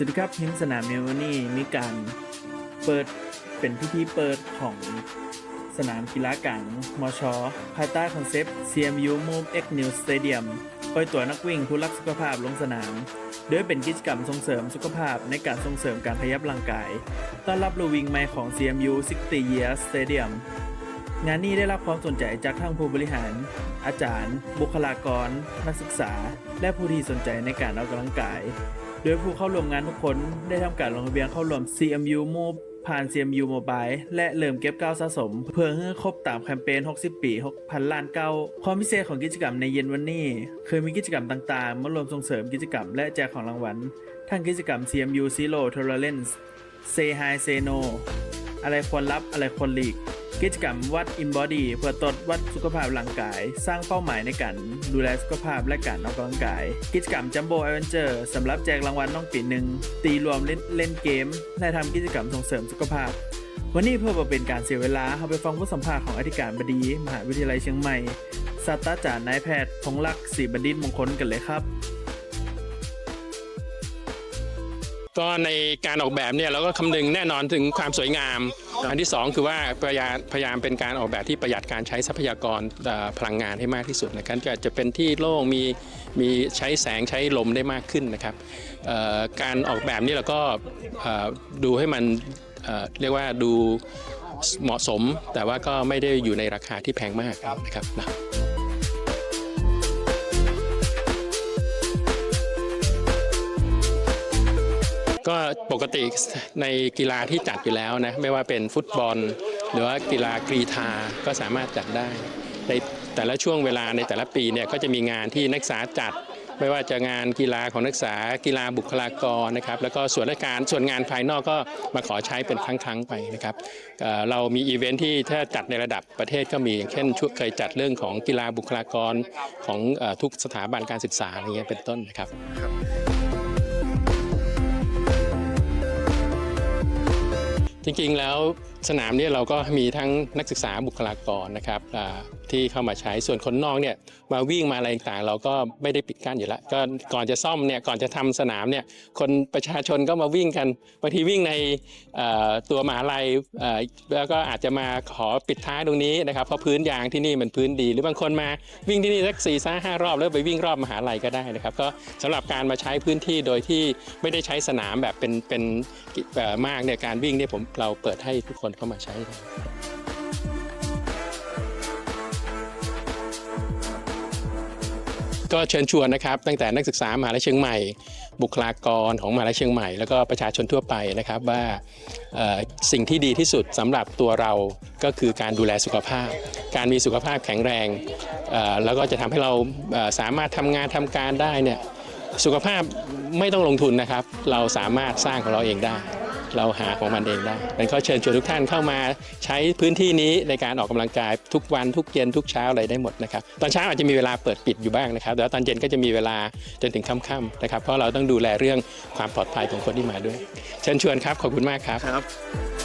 สวัสดีครับทีมสนามเนวนี่มีการเปิดเป็นพิธีเปิดของสนามกีฬากลางมชภายใต้คอนเซปต์ CMU Move X New Stadium ปล่อยตัวนักวิ่งผู้รักสุขภาพลงสนาม โดยเป็นกิจกรรมส่งเสริมสุขภาพในการส่งเสริมการขยับร่างกาย ต้อนรับลูวิ่งใหม่ของ CMU 60 Years Stadium งานนี้ได้รับความสนใจจากทั้งผู้บริหาร อาจารย์ บุคลากร นักศึกษา และผู้ที่สนใจในการออกกำลังกาย โดยผู้เข้าร่วมงานทุกคนได้ทำการลงทะเบียนเข้าร่วม CMU Move ผ่าน CMU Mobile และเริ่มเก็บก้าวสะสม เพื่อให้ครบตามแคมเปญ 60 ปี 6,000 ล้านเก้าความพิเศษของกิจกรรมในเย็นวันนี้ คือมีกิจกรรมต่างๆ มารวมส่งเสริมกิจกรรมและแจกของรางวัลทั้งกิจกรรม CMU Zero Tolerance Say Hi Say No อะไรควรรับอะไรควรหลีก กิจกรรมวัด InBody เพื่อตรวจวัดสุขภาพร่างกาย สร้างเป้าหมายในการดูแลสุขภาพและการออกกำลังกาย กิจกรรม Jumbo Adventure สำหรับแจกรางวัลน้องปีหนึ่งตีรวมเล่นเล่นเกม และทำกิจกรรมส่งเสริมสุขภาพวันนี้เพื่อเป็นการเสียเวลาเราไปฟังผู้สัมภาษณ์ของอธิการบดี มหาวิทยาลัยเชียงใหม่ศาสตราจารย์นายแพทย์พงลักษณ์ศรีบัณฑิตมงคลกันเลยครับ ก็ในการออกแบบเนี่ยเราก็คำนึงแน่นอนถึงความสวยงาม อันที่สองคือว่าพยายามพยายามเป็นการออกแบบที่ประหยัดการใช้ทรัพยากรเอ่อพลังงานให้มากที่สุดนะครับก็จะเป็นที่โล่งมีมีใช้แสงใช้ลมได้มากขึ้นนะครับเอ่อการออกแบบนี้เราก็เอ่อดูให้มันเอ่อเรียกว่าดูเหมาะสม แต่ว่าก็ไม่ได้อยู่ในราคาที่แพงมากนะครับนะ ก็ปกติในกีฬาที่จัดอยู่แล้วนะไม่ว่าเป็นฟุตบอล หรือว่ากีฬากรีธาก็สามารถจัดได้ ในแต่ละช่วงเวลาในแต่ละปีเนี่ยก็จะมีงานที่นักศึกษาจัด ไม่ว่าจะงานกีฬาของนักศึกษากีฬาบุคลากรนะครับแล้วก็ส่วนราชการส่วนงานภายนอกก็มาขอใช้เป็นครั้งๆไปนะครับเอ่อเรามีอีเวนท์ที่ถ้าจัดในระดับประเทศก็มีอย่างเช่นช่วงเคยจัดเรื่องของกีฬาบุคลากรของเอ่อทุกสถาบันการศึกษาอะไรเงี้ยเป็นต้นนะครับ จริงๆแล้วสนามเนี่ยเราก็มีทั้งนักศึกษาบุคลากรนะครับที่เข้ามาใช้ส่วนคนนอกเนี่ยมาวิ่งมาอะไรต่างเราก็ไม่ได้ปิดกั้นอยู่แล้วก็ก่อนจะซ่อมเนี่ยก่อนจะทำสนามเนี่ยคนประชาชนก็มาวิ่งกันบางทีวิ่งในตัวมหาลัยแล้วก็อาจจะมาขอปิดท้ายตรงนี้นะครับเพราะพื้นยางที่นี่มันพื้นดี หรือบางคนมาวิ่งที่นี่สักสี่ห้าห้ารอบแล้วไปวิ่งรอบมหาลัยก็ได้นะครับก็สำหรับการมาใช้พื้นที่โดยที่ไม่ได้ใช้สนามแบบเป็นเป็นมากเนี่ยการวิ่งเนี่ยผมเราเปิดให้ทุกคนเข้ามาใช้ก็เชิญชวนนะครับตั้งแต่นักศึกษามหาลัยเชียงใหม่ บุคลากรของมหาลัยเชียงใหม่ แล้วก็ประชาชนทั่วไปนะครับว่าสิ่งที่ดีที่สุดสำหรับตัวเราก็คือการดูแลสุขภาพ การมีสุขภาพแข็งแรงแล้วก็จะทำให้เราสามารถทำงานทำการได้เนี่ยสุขภาพไม่ต้องลงทุนนะครับ เราสามารถสร้างของเราเองได้ เราหาของมันเองได้ดังนั้นก็เชิญชวนทุกท่านเข้ามาใช้พื้นที่นี้ในการออกกำลังกายทุกวันทุกเย็นทุกเช้าอะไรได้หมดนะครับ ตอนเช้าอาจจะมีเวลาเปิดปิดอยู่บ้างนะครับแต่ว่าตอนเย็นก็จะมีเวลาจนถึงค่ำๆนะครับ เพราะเราต้องดูแลเรื่องความปลอดภัยของคนที่มาด้วย เชิญชวนครับ ขอบคุณมากครับครับ